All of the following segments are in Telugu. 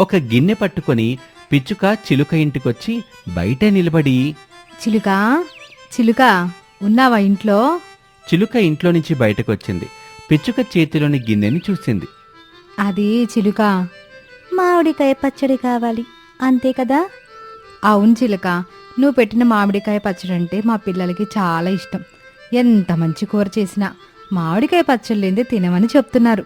ఒక గిన్నె పట్టుకొని పిచ్చుక చిలుక ఇంటికొచ్చి బయటే నిలబడి చిలుక? చిలుక ఉన్నావా ఇంట్లో? చిలుక ఇంట్లో నుంచి బయటకొచ్చింది. పిచ్చుక చేతిలోని గిన్నెని చూసింది. అది చిలుక. మామిడికాయ పచ్చడి కావాలి అంతే కదా? అవును చిలుక నువ్వు పెట్టిన మామిడికాయ పచ్చడి అంటే మా పిల్లలకి చాలా ఇష్టం. ఎంత మంచి కూర చేసినా మామిడికాయ పచ్చడి లేదే తినమని చెప్తున్నారు.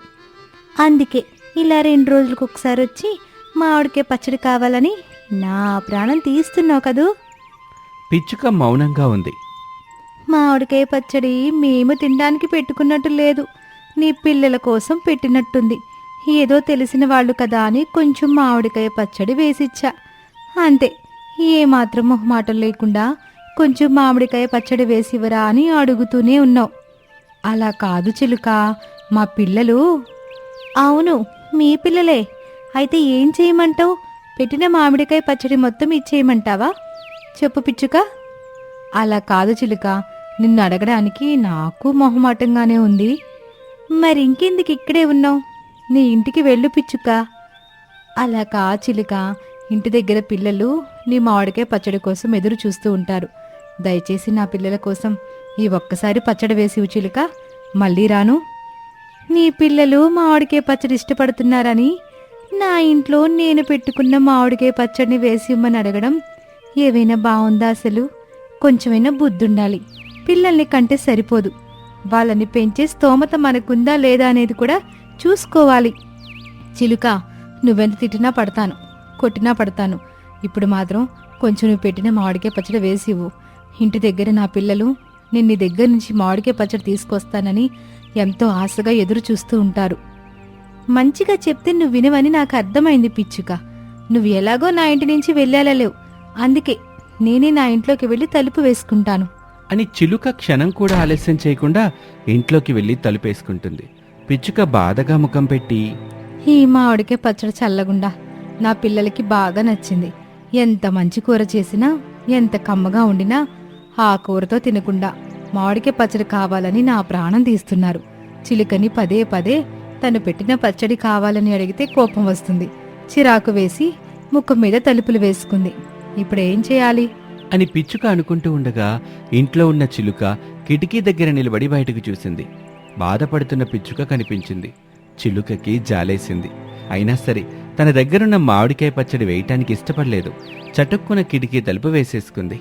అందుకే ఇలా రెండు రోజులకు ఒకసారి వచ్చి మామిడికాయ పచ్చడి కావాలని నా ప్రాణం తీస్తున్నావు కదూ. పిచ్చుక మౌనంగా ఉంది. మామిడికాయ పచ్చడి మేము తినడానికి పెట్టుకున్నట్టు లేదు. నీ పిల్లల కోసం పెట్టినట్టుంది. ఏదో తెలిసిన వాళ్ళు కదా అని కొంచెం మామిడికాయ పచ్చడి వేసిచ్చా. అంతే ఏమాత్రం మొహమాటం లేకుండా కొంచెం మామిడికాయ పచ్చడి వేసివరా అని అడుగుతూనే ఉన్నావు. అలా కాదు చిలుక మా పిల్లలు. అవును మీ పిల్లలే. అయితే ఏం చేయమంటావు? పెట్టిన మామిడికాయ పచ్చడి మొత్తం ఇచ్చేయమంటావా? చెప్పు పిచ్చుక. అలా కాదు చిలుక. నిన్ను అడగడానికి నాకు మొహమాటంగానే ఉంది. మరి ఇంకెందుకు ఇక్కడే ఉన్నావు? నీ ఇంటికి వెళ్ళు పిచ్చుక. అలా కా చిలుక. ఇంటి దగ్గర పిల్లలు నీ మామిడికాయ పచ్చడి కోసం ఎదురు చూస్తూ ఉంటారు. దయచేసి నా పిల్లల కోసం ఈ ఒక్కసారి పచ్చడి వేసి చిలుక. మళ్ళీ రాను. నీ పిల్లలు మామిడికాయ పచ్చడి ఇష్టపడుతున్నారని నా ఇంట్లో నేను పెట్టుకున్న మామిడికాయ పచ్చడిని వేసి ఇమ్మని అడగడం ఏవైనా బాగుందా అసలు? కొంచెమైనా బుద్ధుండాలి. పిల్లల్ని కంటే సరిపోదు. వాళ్ళని పెంచే స్తోమత మనకుందా లేదా అనేది కూడా చూసుకోవాలి. చిలుక నువ్వెంత తిట్టినా పడతాను. కొట్టినా పడతాను. ఇప్పుడు మాత్రం కొంచెం నువ్వు పెట్టిన మామిడికాయ పచ్చడి వేసి ఇవ్వు. ఇంటి దగ్గర నా పిల్లలు నేను నీ దగ్గర నుంచి మామిడికాయ పచ్చడి తీసుకొస్తానని ఎంతో ఆశగా ఎదురు చూస్తూ ఉంటారు. మంచిగా చెప్తే నువ్వు వినవని నాకు అర్థమైంది పిచ్చుక. నువ్వు ఎలాగో నా ఇంటి నుంచి వెళ్ళాలలేవు అందుకే నేనే నా ఇంట్లోకి వెళ్ళి తలుపు వేసుకుంటాను. అని చిలుక క్షణం కూడా ఆలస్యం చేయకుండా ఇంట్లోకి వెళ్ళి తలుపేసుకుంటుంది పిచ్చుక బాధగా ముఖం పెట్టి ఈ మామిడికాయ పచ్చడి చల్లగుండా. నా పిల్లలకి బాగా నచ్చింది. ఎంత మంచి కూర చేసినా ఎంత కమ్మగా ఉండినా ఆ కూరతో తినకుండా మామిడికాయ పచ్చడి కావాలని నా ప్రాణం తీస్తున్నారు. చిలుకని పదే పదే తను పెట్టిన పచ్చడి కావాలని అడిగితే కోపం వస్తుంది. చిరాకు వేసి ముఖం మీద తలుపులు వేసుకుంది. ఇప్పుడు ఏం చేయాలి? అని పిచ్చుక అనుకుంటూ ఉండగా ఇంట్లో ఉన్న చిలుక కిటికీ దగ్గర నిలబడి బయటకు చూసింది. బాధపడుతున్న పిచ్చుక కనిపించింది. చిలుకకి జాలేసింది. అయినా సరే తన దగ్గరున్న మామిడికాయ పచ్చడి వేయటానికి ఇష్టపడలేదు. చటుక్కున కిటికీ తలుపు వేసేసుకుంది.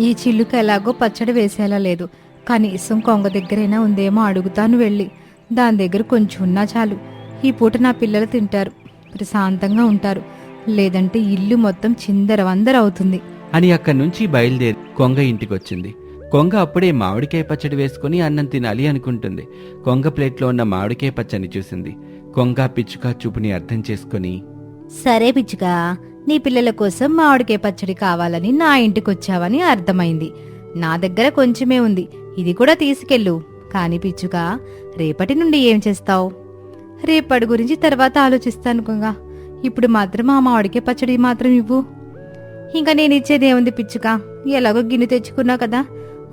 ఈ చిల్లుక ఎలాగో పచ్చడి వేసేలా లేదు. కనీసం కొంగ దగ్గరైనా ఉందేమో అడుగుతాను వెళ్ళి. దాని దగ్గర కొంచెం ఉన్నా చాలు. ఈ పూట నా పిల్లలు తింటారు. ప్రశాంతంగా ఉంటారు. లేదంటే ఇల్లు మొత్తం చిందరవందర అవుతుంది. అని అక్కడి నుంచి బయలుదేరి కొంగ ఇంటికొచ్చింది. కొంగ అప్పుడే మామిడికాయ పచ్చడి వేసుకుని అన్నం తినాలి అనుకుంటుంది. కొంగ ప్లేట్లో ఉన్న మామిడికాయ పచ్చడిని చూసింది. కొంగ పిచ్చుక చూపుని అర్థం చేసుకొని సరే పిచ్చుగా నీ పిల్లల కోసం మామిడికాయ పచ్చడి కావాలని నా ఇంటికి వచ్చావని అర్థమైంది. నా దగ్గర కొంచెమే ఉంది. ఇది కూడా తీసుకెళ్ళు. కాని పిచ్చుగా రేపటి నుండి ఏం చేస్తావు? రేపటి గురించి తర్వాత ఆలోచిస్తాను కొంగ ఇప్పుడు మాత్రం ఆ మామిడికాయ పచ్చడి మాత్రం ఇవ్వు. ఇంకా నేను ఇచ్చేది ఏముంది పిచ్చుక? ఎలాగో గిన్నె తెచ్చుకున్నావు కదా.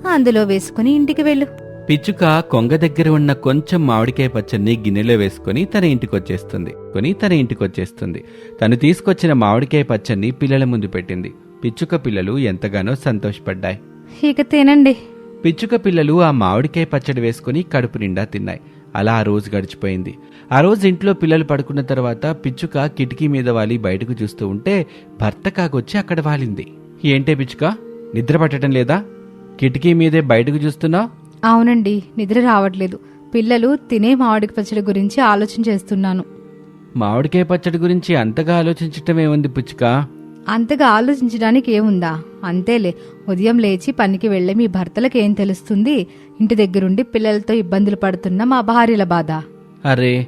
అందులో వేసుకుని ఇంటికి వెళ్ళు. పిచ్చుక కొంగ దగ్గర ఉన్న కొంచెం మామిడికాయ పచ్చడిని గిన్నెలో వేసుకొని తన ఇంటికొచ్చేస్తుంది. కొని తన ఇంటికొచ్చేస్తుంది. తను తీసుకొచ్చిన మామిడికాయ పచ్చడిని పిల్లల ముందు పెట్టింది. పిచ్చుక పిల్లలు ఎంతగానో సంతోషపడ్డాయి. ఇక తినండి. పిచ్చుక పిల్లలు ఆ మామిడికాయ పచ్చడి వేసుకుని కడుపు నిండా తిన్నాయి. అలా ఆ రోజు గడిచిపోయింది. ఆ రోజు ఇంట్లో పిల్లలు పడుకున్న తర్వాత పిచ్చుక కిటికీ మీద వాలి బయటకు చూస్తూ ఉంటే భర్త కాకొచ్చి అక్కడ వాలింది. ఏంటే పిచ్చుక? నిద్ర పట్టడం లేదా? కిటికీ మీదే బయటకు చూస్తున్నావు అవునండి నిద్ర రావట్లేదు. పిల్లలు తినే మామిడి పచ్చడి గురించి ఆలోచన చేస్తున్నాను. మామిడికాయ పచ్చడి గురించి అంతగా ఆలోచించటం ఏముంది పిచ్చుక? అంతగా ఆలోచించడానికి ఏముందా? అంతేలే ఉదయం లేచి పనికి వెళ్ళే మీ భర్తలకు ఏం తెలుస్తుంది? ఇంటి దగ్గరుండి పిల్లలతో ఇబ్బందులు పడుతున్న మా భార్యల బాధ. అరే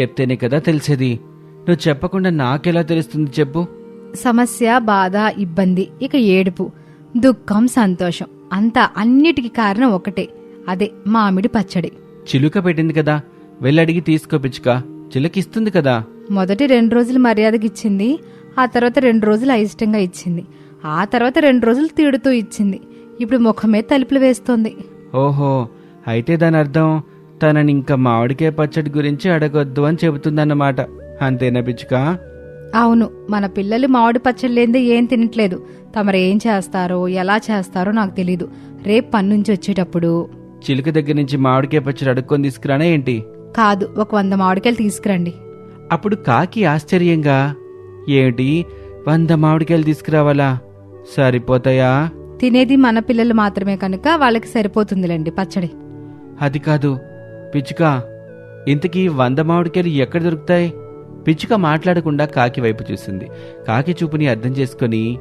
చెప్తేనే కదా తెలిసేది. నువ్వు చెప్పకుండా నాకెలా తెలుస్తుంది చెప్పు. సమస్య బాధ ఇబ్బంది ఇక ఏడుపు దుఃఖం సంతోషం అంతా అన్నిటికీ కారణం ఒకటే. అదే మామిడి పచ్చడి. చిలుక పెట్టింది కదా వెళ్ళడిగి తీసుకో పిచ్చుక. చిలుకిస్తుంది కదా. మొదటి రెండు రోజులు మర్యాదకిచ్చింది. ఆ తర్వాత రెండు రోజులు అయిష్టంగా ఇచ్చింది. ఆ తర్వాత రెండు రోజులు తిడుతూ ఇచ్చింది. ఇప్పుడు ముఖమే తలుపులు వేస్తోంది. ఓహో అయితే దాని అర్థం తనని ఇంకా మామిడికాయ పచ్చడి గురించి అడగొద్దు అని చెబుతుందన్నమాట. అంతేనా పిచ్చుక? అవును మన పిల్లలు మామిడి పచ్చడి లేదే ఏం తినట్లేదు. తమరు ఏం చేస్తారో ఎలా చేస్తారో నాకు తెలీదు. రేపు పని నుంచి వచ్చేటప్పుడు. చిలుక దగ్గర నుంచి మామిడికాయ పచ్చడి అడుక్కొని తీసుకురానా ఏంటి? కాదు ఒక వంద మామిడికాయలు తీసుకురండి. అప్పుడు కాకి ఆశ్చర్యంగా ఏమిటి వంద మామిడికాయలు తీసుకురావాలా? సరిపోతాయా? తినేది మన పిల్లలు మాత్రమే కనుక వాళ్ళకి సరిపోతుందిలేండి పచ్చడి. అది కాదు. పిచ్చుక ఇంతకీ వంద మామిడికాయలు ఎక్కడ దొరుకుతాయి? పిచ్చుక మాట్లాడకుండా కాకి వైపు చూసింది. కాకి చూపుని అర్థం చేసుకొని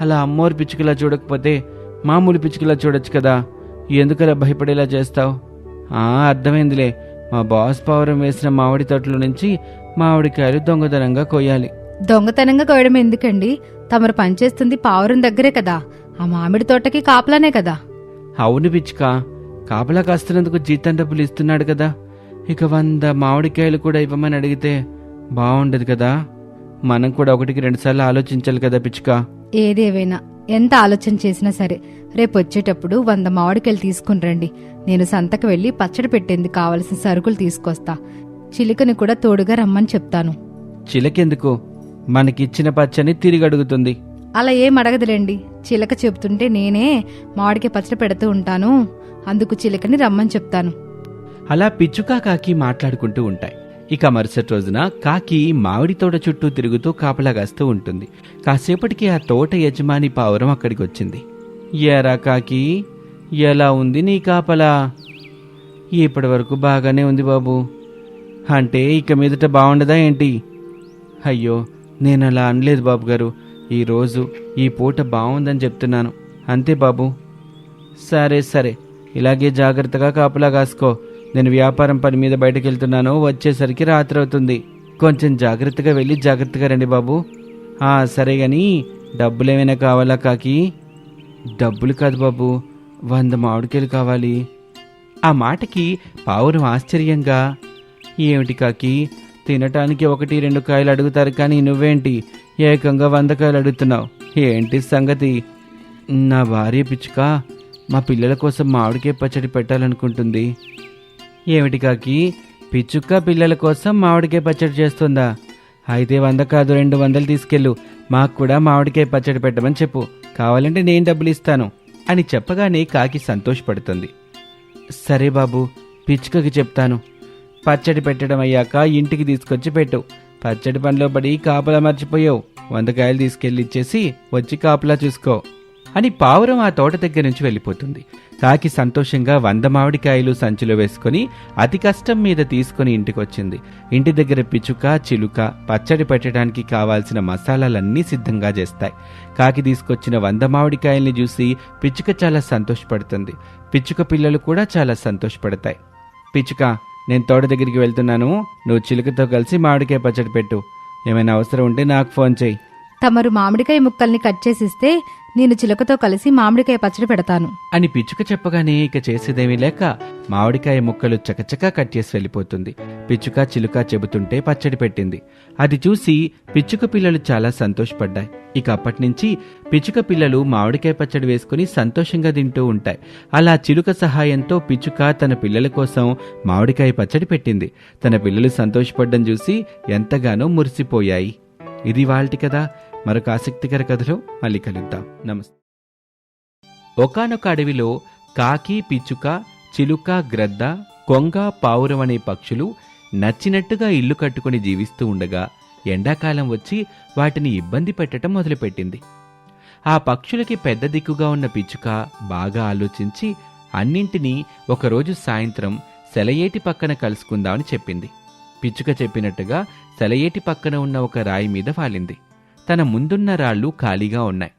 అలా అమ్మోరు పిచ్చుకలా చూడకపోతే మామూలు పిచ్చుకలా చూడొచ్చు కదా. ఎందుకలా భయపడేలా చేస్తావు? ఆ అర్థమైందిలే. మా బాస్ పౌరం వేసిన మామిడి తోటల నుంచి మామిడికాయలు దొంగతనంగా కొయ్యాలి దొంగతనంగా కోయడం ఎందుకండి? తమరు పనిచేస్తుంది పావురం దగ్గరే కదా. ఆ మామిడి తోటకి కాపలానే కదా. అవును పిచ్చుక కాపలా కాస్తున్నందుకు జీతం డబ్బులు ఇస్తున్నాడు కదా. ఇక వంద మామిడికాయలు కూడా ఇవ్వమని అడిగితే బాగుండదు కదా. మనం కూడా ఒకటికి రెండుసార్లు ఆలోచించాలి కదా పిచ్చుక ఏదేవైనా ఎంత ఆలోచన చేసినా సరే రేపు వచ్చేటప్పుడు వంద మామిడికాయలు తీసుకుని రండి. నేను సంతకు వెళ్ళి పచ్చడి పెట్టేందుకు కావలసిన సరుకులు తీసుకొస్తా. చిలుకని కూడా తోడుగా రమ్మని చెప్తాను. చిలకెందుకు? మనకిచ్చిన పచ్చని తిరిగి అడుగుతుంది అలా ఏం అడగదులేండి. చిలక చెబుతుంటే నేనే మామిడికాయ పచ్చడి పెడుతూ ఉంటాను. అందుకు చిలకని రమ్మని చెప్తాను. అలా పిచ్చుక కాకి మాట్లాడుకుంటూ ఉంటాయి. ఇక మరుసటి రోజున కాకి మామిడి తోట చుట్టూ తిరుగుతూ కాపలా కాస్తూ ఉంటుంది. కాసేపటికి ఆ తోట యజమాని పావురం అక్కడికి వచ్చింది ఏరా కాకి ఎలా ఉంది నీ కాపలా? ఇప్పటి వరకు బాగానే ఉంది బాబు. అంటే ఇక మీదట బాగుండదా ఏంటి? అయ్యో నేను అలా అనలేదు బాబు గారు. ఈరోజు ఈ పూట బాగుందని చెప్తున్నాను. అంతే బాబు. సరే సరే. ఇలాగే జాగ్రత్తగా కాపలా కాసుకో. నేను వ్యాపారం పని మీద బయటకు వెళ్తున్నాను వచ్చేసరికి రాత్రి అవుతుంది. కొంచెం జాగ్రత్తగా వెళ్ళి జాగ్రత్తగా రండి బాబు. సరే సరే డబ్బులు డబ్బులేమైనా కావాలా కాకి? డబ్బులు కాదు బాబు. వంద మామిడికాయలు కావాలి. ఆ మాటకి పావురం ఆశ్చర్యంగా ఏమిటి కాకి? తినటానికి ఒకటి రెండు కాయలు అడుగుతారు కానీ నువ్వేంటి? ఏకంగా వంద కాయలు అడుగుతున్నావు. ఏంటి సంగతి? నా భార్య పిచ్చుక మా పిల్లల కోసం మామిడికాయ పచ్చడి పెట్టాలనుకుంటుంది. ఏమిటి కాకి? పిచ్చుక పిల్లల కోసం మామిడికాయ పచ్చడి చేస్తుందా? అయితే వంద కాదు రెండు వందలు తీసుకెళ్ళు. మాకు కూడా మామిడికాయ పచ్చడి పెట్టమని చెప్పు. కావాలంటే నేను డబ్బులు ఇస్తాను. అని చెప్పగానే కాకి సంతోషపడుతుంది. సరే బాబు పిచ్చుకకి చెప్తాను. పచ్చడి పెట్టడం అయ్యాక ఇంటికి తీసుకొచ్చి పెట్టు. పచ్చడి పనిలో పడి కాపలా మర్చిపోయావు. వందకాయలు తీసుకెళ్ళి ఇచ్చేసి వచ్చి కాపలా చూసుకో. అని పావురం ఆ తోట దగ్గర నుంచి వెళ్ళిపోతుంది. కాకి సంతోషంగా వంద మామిడికాయలు సంచిలో వేసుకొని అతి కష్టం మీద తీసుకొని ఇంటికొచ్చింది. ఇంటి దగ్గర పిచ్చుక చిలుక పచ్చడి పెట్టడానికి కావాల్సిన మసాలాలన్నీ సిద్ధంగా చేస్తాయి. కాకి తీసుకొచ్చిన వంద మామిడికాయల్ని చూసి పిచ్చుక చాలా సంతోషపడుతుంది. పిచ్చుక పిల్లలు కూడా చాలా సంతోషపడతాయి. పిచ్చుక నేను తోట దగ్గరికి వెళ్తున్నాను. నువ్వు చిలుకతో కలిసి మామిడికాయ పచ్చడి పెట్టు. ఏమైనా అవసరం ఉంటే నాకు ఫోన్ చేయి. తమరు మామిడికాయ ముక్కల్ని కట్ చేసిస్తే నేను చిలకతో కలిసి మామిడికాయ పచ్చడి పెడతాను. అని పిచ్చుక చెప్పగానే ఇక చేసేదేమీ లేక మామిడికాయ ముక్కలు చకచకా కట్ చేసి వెళ్ళిపోతుంది. పిచ్చుక చిలుక చెబుతుంటే పచ్చడి పెట్టింది. అది చూసి పిచ్చుక పిల్లలు చాలా సంతోషపడ్డాయి. ఇక అప్పటి నుంచి పిచ్చుక పిల్లలు మామిడికాయ పచ్చడి వేసుకుని సంతోషంగా తింటూ ఉంటాయి. అలా చిలుక సహాయంతో పిచ్చుక తన పిల్లల కోసం మామిడికాయ పచ్చడి పెట్టింది. తన పిల్లలు సంతోషపడ్డం చూసి ఎంతగానో మురిసిపోయాయి. ఇది వాళ్ళటి కదా మరొక ఆసక్తికర కథలో మళ్ళీ కలుద్దాం. నమస్తే. ఒకానొక అడవిలో కాకి పిచ్చుక చిలుక గ్రద్ద కొంగ పావురం అనే పక్షులు నచ్చినట్టుగా ఇల్లు కట్టుకుని జీవిస్తూ ఉండగా ఎండాకాలం వచ్చి వాటిని ఇబ్బంది పెట్టడం మొదలుపెట్టింది. ఆ పక్షులకి పెద్ద దిక్కుగా ఉన్న పిచ్చుక బాగా ఆలోచించి అన్నింటినీ ఒకరోజు సాయంత్రం సెలయేటి పక్కన కలుసుకుందామని చెప్పింది. పిచ్చుక చెప్పినట్టుగా సెలయేటి పక్కన ఉన్న ఒక రాయి మీద వాలింది. తన ముందున్న రాళ్ళు ఖాళీగా ఉన్నాయి.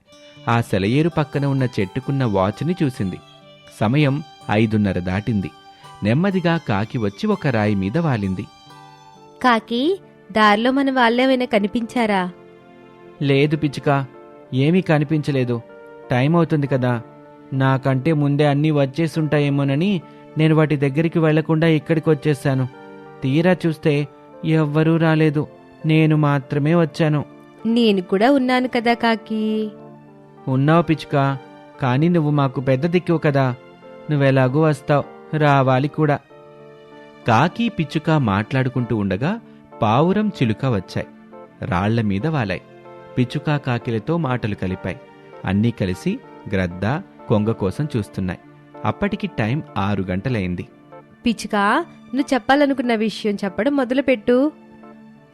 ఆ సెలయేరు పక్కన ఉన్న చెట్టుకున్న వాచ్ని చూసింది. సమయం ఐదున్నర దాటింది. నెమ్మదిగా కాకి వచ్చి ఒక రాయి మీద వాలింది. కాకి దారిలో మన వాళ్ళేమైనా కనిపించారా? లేదు పిచ్చుక ఏమీ కనిపించలేదు. టైం అవుతుంది కదా. నాకంటే ముందే అన్నీ వచ్చేసుంటాయేమోనని నేను వాటి దగ్గరికి వెళ్ళకుండా ఇక్కడికి వచ్చేసాను తీరా చూస్తే ఎవ్వరూ రాలేదు. నేను మాత్రమే వచ్చాను. నేను కూడా ఉన్నాను కదా కాకి. ఉన్నావు పిచ్చుక కానీ నువ్వు మాకు పెద్ద దిక్కువు కదా. నువ్వెలాగూ వస్తావు రావాలి కూడా. కాకి పిచ్చుక మాట్లాడుకుంటూ ఉండగా పావురం చిలుక వచ్చాయి. రాళ్ళ మీద వాలాయి. పిచ్చుక కాకిలతో మాటలు కలిపాయి. అన్నీ కలిసి గ్రద్ద కొంగ కోసం చూస్తున్నాయి. అప్పటికి టైం ఆరు గంటలైంది. పిచ్చుక నువ్వు చెప్పాలనుకున్న విషయం చెప్పడం మొదలుపెట్టు.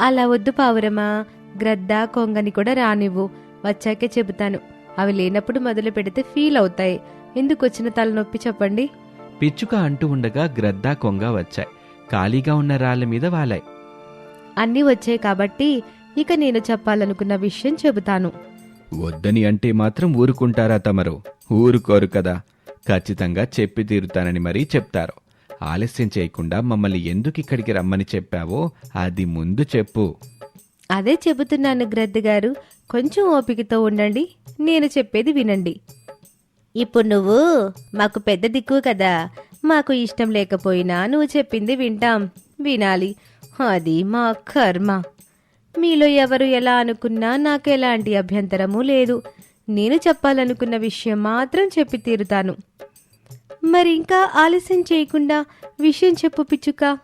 అలా వద్దు పావురమా గ్రద్ద కొంగని కూడా రానివ్వు. వచ్చాకే చెబుతాను. అవి లేనప్పుడు మొదలు పెడితే ఫీల్ అవుతాయి. ఎందుకు వచ్చిన తలనొప్పి చెప్పండి? పిచ్చుక అంటూ ఉండగా గ్రద్ద కొంగ వచ్చాయి. ఖాళీగా ఉన్న రాళ్ళ మీద వాలాయి. అన్నీ వచ్చాయి కాబట్టి ఇక నేను చెప్పాలనుకున్న విషయం చెబుతాను. వద్దని అంటే మాత్రం ఊరుకుంటారా తమరు? ఊరుకోరు కదా. ఖచ్చితంగా చెప్పి తీరుతానని మరీ చెప్తారు. ఆలస్యం చేయకుండా మమ్మల్ని ఎందుకు ఇక్కడికి రమ్మని చెప్పావో అది ముందు చెప్పు. అదే చెబుతున్నాను గ్రద్ద గారు. కొంచెం ఓపికతో ఉండండి. నేను చెప్పేది వినండి. ఇప్పుడు నువ్వు మాకు పెద్ద దిక్కు కదా. మాకు ఇష్టం లేకపోయినా నువ్వు చెప్పింది వింటాం. వినాలి. అది మా కర్మ. మీలో ఎవరు ఎలా అనుకున్నా నాకు ఎలాంటి అభ్యంతరము లేదు. నేను చెప్పాలనుకున్న విషయం మాత్రం చెప్పి తీరుతాను. మరి ఇంకా ఆలస్యం చేయకుండా విషయం చెప్పు పిచ్చుక.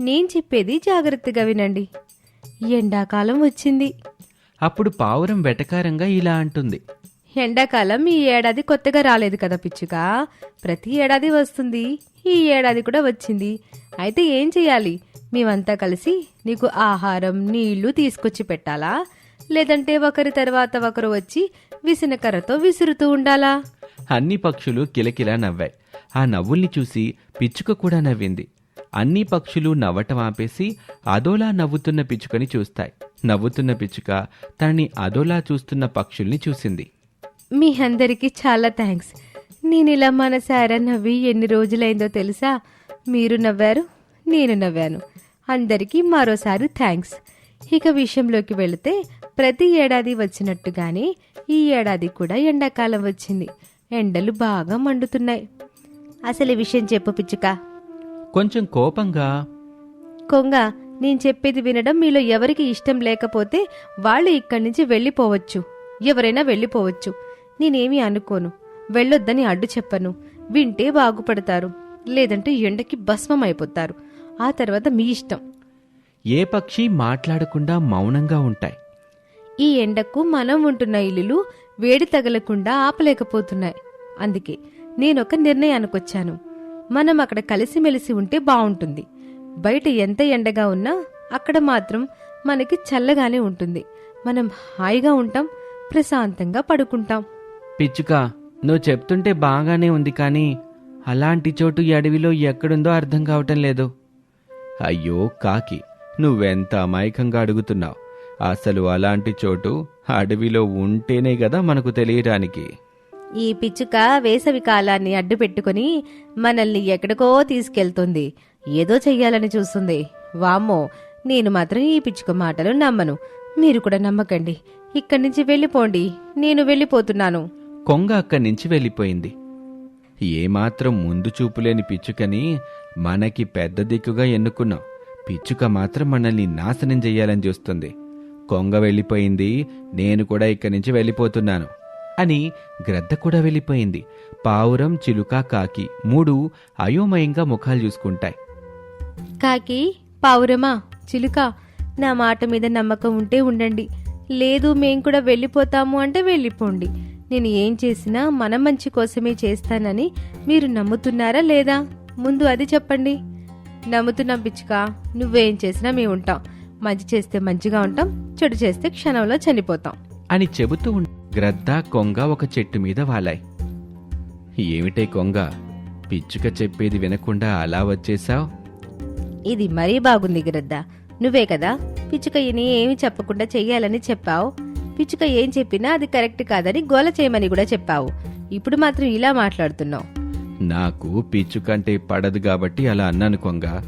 నేను చెప్పేది జాగ్రత్తగా వినండి. ఎండాకాలం వచ్చింది. అప్పుడు పావురం వెటకారంగా ఇలా అంటుంది. ఎండాకాలం ఈ ఏడాది కొత్తగా రాలేదు కదా పిచ్చుక ప్రతి ఏడాది వస్తుంది. ఈ ఏడాది కూడా వచ్చింది. అయితే ఏం చేయాలి? మేమంతా కలిసి నీకు ఆహారం నీళ్ళు తీసుకొచ్చి పెట్టాలా? లేదంటే ఒకరి తర్వాత ఒకరు వచ్చి విసనకర్రతో విసురుతూ ఉండాలా? అన్ని పక్షులు కిలకిలా నవ్వాయి. ఆ నవ్వుల్ని చూసి పిచ్చుక కూడా నవ్వింది. అన్ని పక్షులు నవ్వటం ఆపేసి అదోలా నవ్వుతున్న పిచ్చుకని చూస్తాయి. నవ్వుతున్న పిచ్చుక తనని అదోలా చూస్తున్న పక్షుల్ని చూసింది. మీ అందరికీ చాలా థ్యాంక్స్. నేను ఇలా మనసారా నవ్వి ఎన్ని రోజులైందో తెలుసా? మీరు నవ్వారు నేను నవ్వాను. అందరికీ మరోసారి థ్యాంక్స్. ఇక విషయంలోకి వెళితే ప్రతి ఏడాది వచ్చినట్టుగానే ఈ ఏడాది కూడా ఎండాకాలం వచ్చింది. ఎండలు బాగా మండుతున్నాయి. అసలు ఈ విషయం చెప్పు పిచ్చుక. కొంచెం కోపంగా కొంగ నేను చెప్పేది వినడం మీలో ఎవరికి ఇష్టం లేకపోతే వాళ్ళు ఇక్కడి నుంచి వెళ్ళిపోవచ్చు. ఎవరైనా వెళ్ళిపోవచ్చు. నేనేమీ అనుకోను. వెళ్ళొద్దని అడ్డు చెప్పను. వింటే బాగుపడతారు. లేదంటే ఎండకి భస్మం అయిపోతారు. ఆ తర్వాత మీ ఇష్టం. ఏ పక్షి మాట్లాడకుండా మౌనంగా ఉంటాయి? ఈ ఎండకు మనం ఉంటున్న ఇల్లులు వేడి తగలకుండా ఆపలేకపోతున్నాయి. అందుకే నేనొక నిర్ణయానికి వచ్చాను మనం అక్కడ కలిసిమెలిసి ఉంటే బావుంటుంది. బయట ఎంత ఎండగా ఉన్నా అక్కడ మాత్రం మనకి చల్లగానే ఉంటుంది. మనం హాయిగా ఉంటాం ప్రశాంతంగా పడుకుంటాం. పిచ్చుక నువ్వు చెప్తుంటే బాగానే ఉంది కానీ అలాంటి చోటు ఈ అడవిలో ఎక్కడుందో అర్థం కావటం లేదు. అయ్యో కాకి నువ్వెంత అమాయకంగా అడుగుతున్నావు? అసలు అలాంటి చోటు అడవిలో ఉంటేనే కదా మనకు తెలియటానికి. ఈ పిచ్చుక వేసవి కాలాన్ని అడ్డు పెట్టుకుని మనల్ని ఎక్కడికో తీసుకెళ్తుంది. ఏదో చెయ్యాలని చూస్తుంది. వామ్మో నేను మాత్రం ఈ పిచ్చుక మాటలు నమ్మను. మీరు కూడా నమ్మకండి. ఇక్కడి నుంచి వెళ్ళిపోండి. నేను వెళ్ళిపోతున్నాను. కొంగ అక్కడి నుంచి వెళ్ళిపోయింది. ఏమాత్రం ముందు చూపులేని పిచ్చుకని మనకి పెద్ద దిక్కుగా ఎన్నుకున్నాం. పిచ్చుక మాత్రం మనల్ని నాశనం చెయ్యాలని చూస్తుంది. కొంగ వెళ్ళిపోయింది. నేను కూడా ఇక్కడి నుంచి వెళ్ళిపోతున్నాను. అని గ్రద్ద కూడా వెళ్ళిపోయింది. పావురం చిలుక కాకి మూడు అయోమయంగా ముఖాలు చూసుకుంటాయి. కాకి పావురమా చిలుక నా మాట మీద నమ్మకం ఉంటే ఉండండి. లేదు మేం కూడా వెళ్ళిపోతాము అంటే వెళ్ళిపోండి. నేను ఏం చేసినా మన మంచి కోసమే చేస్తానని మీరు నమ్ముతున్నారా లేదా? ముందు అది చెప్పండి. నమ్ముతున్నాం పిచ్చుక నువ్వేం చేసినా మేము ఉంటాం. మంచి చేస్తే మంచిగా ఉంటాం చెడు చేస్తే క్షణంలో చనిపోతాం. అని చెబుతూ ఉండ గ్రద్ద కొంగ ఒక చెట్టు మీద వాలాయి. ఏమిటే కొంగ? పిచ్చుక చెప్పేది వినకుండా అలా వచ్చేసావు ఇది మరీ బాగుంది గ్రద్ద. నువ్వే కదా పిచ్చుకయ్యని ఏమి చెప్పకుండా చెయ్యాలని చెప్పావు? పిచ్చుక ఏం చెప్పినా అది కరెక్ట్ కాదని గోల చేయమని కూడా చెప్పావు. ఇప్పుడు మాత్రం ఇలా మాట్లాడుతున్నావు. నాకు పిచ్చుకంటే పడదు కాబట్టి అలా అన్నాను కొంగ.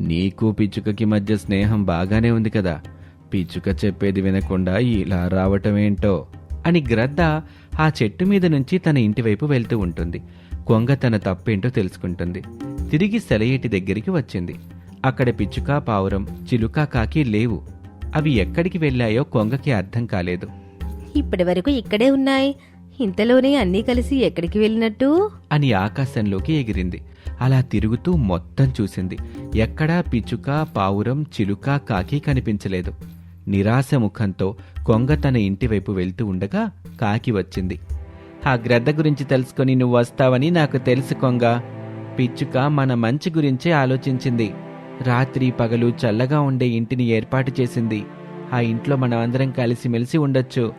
నీకు పిచ్చుకకి మధ్య స్నేహం బాగానే ఉంది కదా. పిచ్చుక చెప్పేది వినకుండా ఇలా రావటమేంటో? అని గ్రద్ద ఆ చెట్టు మీద నుంచి తన ఇంటి వైపు వెళ్తూ ఉంటుంది. కొంగ తన తప్పేంటో తెలుసుకుంటుంది. తిరిగి సెలయేటి దగ్గరికి వచ్చింది. అక్కడ పిచ్చుక పావురం చిలుక కాకి లేవు. అవి ఎక్కడికి వెళ్ళాయో కొంగకి అర్థం కాలేదు. ఇప్పటి వరకు ఇక్కడే ఉన్నాయి. ఇంతలోనే అన్నీ కలిసి ఎక్కడికి వెళ్ళినట్టు? అని ఆకాశంలోకి ఎగిరింది. అలా తిరుగుతూ మొత్తం చూసింది. ఎక్కడా పిచ్చుక పావురం చిలుక కాకి కనిపించలేదు. నిరాశ ముఖంతో కొంగ తన ఇంటి వైపు వెళ్తూ ఉండగా కాకి వచ్చింది. ఆ గ్రద్ద గురించి తెలుసుకొని నువ్వు వస్తావని నాకు తెలుసు కొంగ. పిచ్చుక మన మంచి గురించే ఆలోచించింది. రాత్రి పగలు చల్లగా ఉండే ఇంటిని ఏర్పాటు చేసింది. ఆ ఇంట్లో మనం అందరం కలిసిమెలిసి ఉండొచ్చు.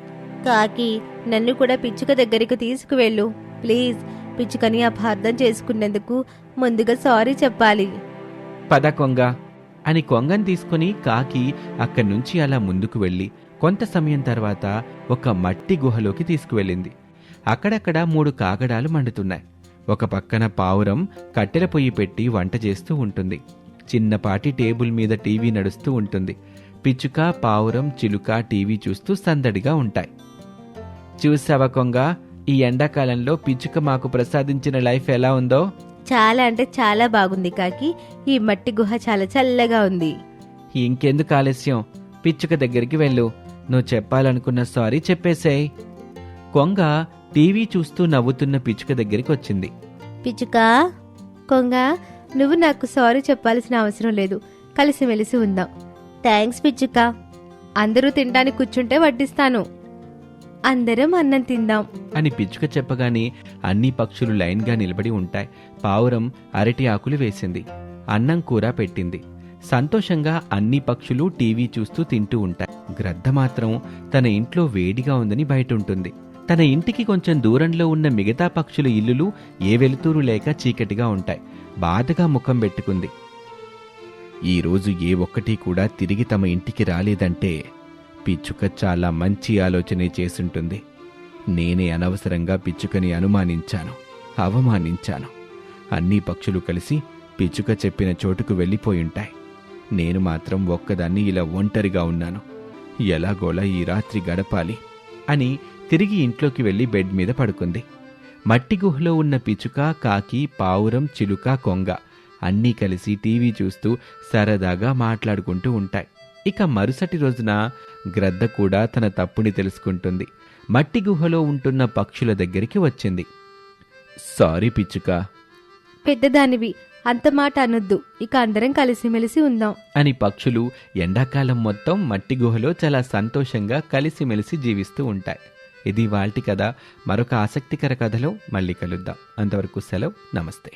కాకి నన్ను కూడా పిచ్చుక దగ్గరికి తీసుకువెళ్ళు. ప్లీజ్ పిచ్చుకని అపార్థం చేసుకున్నందుకు ముందుగా సారీ చెప్పాలి. పద కొంగ. అని కొంగని తీసుకుని కాకి అక్కడి నుంచి అలా ముందుకు వెళ్ళి కొంత సమయం తర్వాత ఒక మట్టి గుహలోకి తీసుకువెళ్ళింది. అక్కడక్కడ మూడు కాగడాలు మండుతున్నాయి. ఒక పక్కన పావురం కట్టెల పొయ్యి పెట్టి వంట చేస్తూ ఉంటుంది. చిన్నపాటి టేబుల్ మీద టీవీ నడుస్తూ ఉంటుంది. పిచ్చుక పావురం చిలుక టీవీ చూస్తూ సందడిగా ఉంటాయి. చూసావా కొంగ ఈ ఎండాకాలంలో పిచ్చుక మాకు ప్రసాదించిన లైఫ్ ఎలా ఉందో? చాలా అంటే చాలా బాగుంది కాకి. ఈ మట్టి గుహ చాలా చల్లగా ఉంది. ఇంకెందుకు ఆలస్యం? పిచ్చుక దగ్గరికి వెళ్ళు. నువ్వు చెప్పాలనుకున్న సారీ చెప్పేసేయ్. కొంగ టీవీ చూస్తూ నవ్వుతున్న పిచ్చుక దగ్గరికి వచ్చింది. పిచ్చుక కొంగ నువ్వు నాకు సారీ చెప్పాల్సిన అవసరం లేదు. కలిసిమెలిసి ఉందాం. థ్యాంక్స్ పిచ్చుక. అందరూ తినడానికి కూర్చుంటే వడ్డిస్తాను. అందరం అన్నం తిందాం. అని పిచ్చుక చెప్పగానే అన్ని పక్షులు లైన్గా నిలబడి ఉంటాయి. పావురం అరటి ఆకులు వేసింది. అన్నం కూర పెట్టింది. సంతోషంగా అన్ని పక్షులు టీవీ చూస్తూ తింటూ ఉంటాయి. గ్రద్ద మాత్రం తన ఇంట్లో వేడిగా ఉందని బయట ఉంటుంది తన ఇంటికి కొంచెం దూరంలో ఉన్న మిగతా పక్షుల ఇల్లులు ఏ వెలుతురు లేక చీకటిగా ఉంటాయి. బాధగా ముఖం పెట్టుకుంది. ఈ రోజు ఏ ఒక్కటి కూడా తిరిగి తమ ఇంటికి రాలేదంటే పిచ్చుక చాలా మంచి ఆలోచనే చేసుంటుంది నేనే అనవసరంగా పిచ్చుకని అనుమానించాను అవమానించాను. అన్ని పక్షులు కలిసి పిచ్చుక చెప్పిన చోటుకు వెళ్ళిపోయుంటాయి నేను మాత్రం ఒక్కదాన్ని ఇలా ఒంటరిగా ఉన్నాను. ఎలాగోలా ఈ రాత్రి గడపాలి అని తిరిగి ఇంట్లోకి వెళ్ళి బెడ్ మీద పడుకుంది. మట్టి గుహలో ఉన్న పిచ్చుక కాకి పావురం చిలుక కొంగ అన్నీ కలిసి టీవీ చూస్తూ సరదాగా మాట్లాడుకుంటూ ఉంటాయి. ఇక మరుసటి రోజున గ్రద్ద కూడా తన తప్పుని తెలుసుకుంటుంది. మట్టి గుహలో ఉంటున్న పక్షుల దగ్గరికి వచ్చింది. సారీ పిచ్చుక. పెద్దదానివి. అంత మాట అనొద్దు. ఇక అందరం కలిసిమెలిసి ఉందాం. అని పక్షులు ఎండాకాలం మొత్తం మట్టి గుహలో చాలా సంతోషంగా కలిసిమెలిసి జీవిస్తూ ఉంటాయి. ఇది వాల్టి కథ. మరొక ఆసక్తికర కథలో మళ్ళీ కలుద్దాం. అంతవరకు సెలవు. నమస్తే.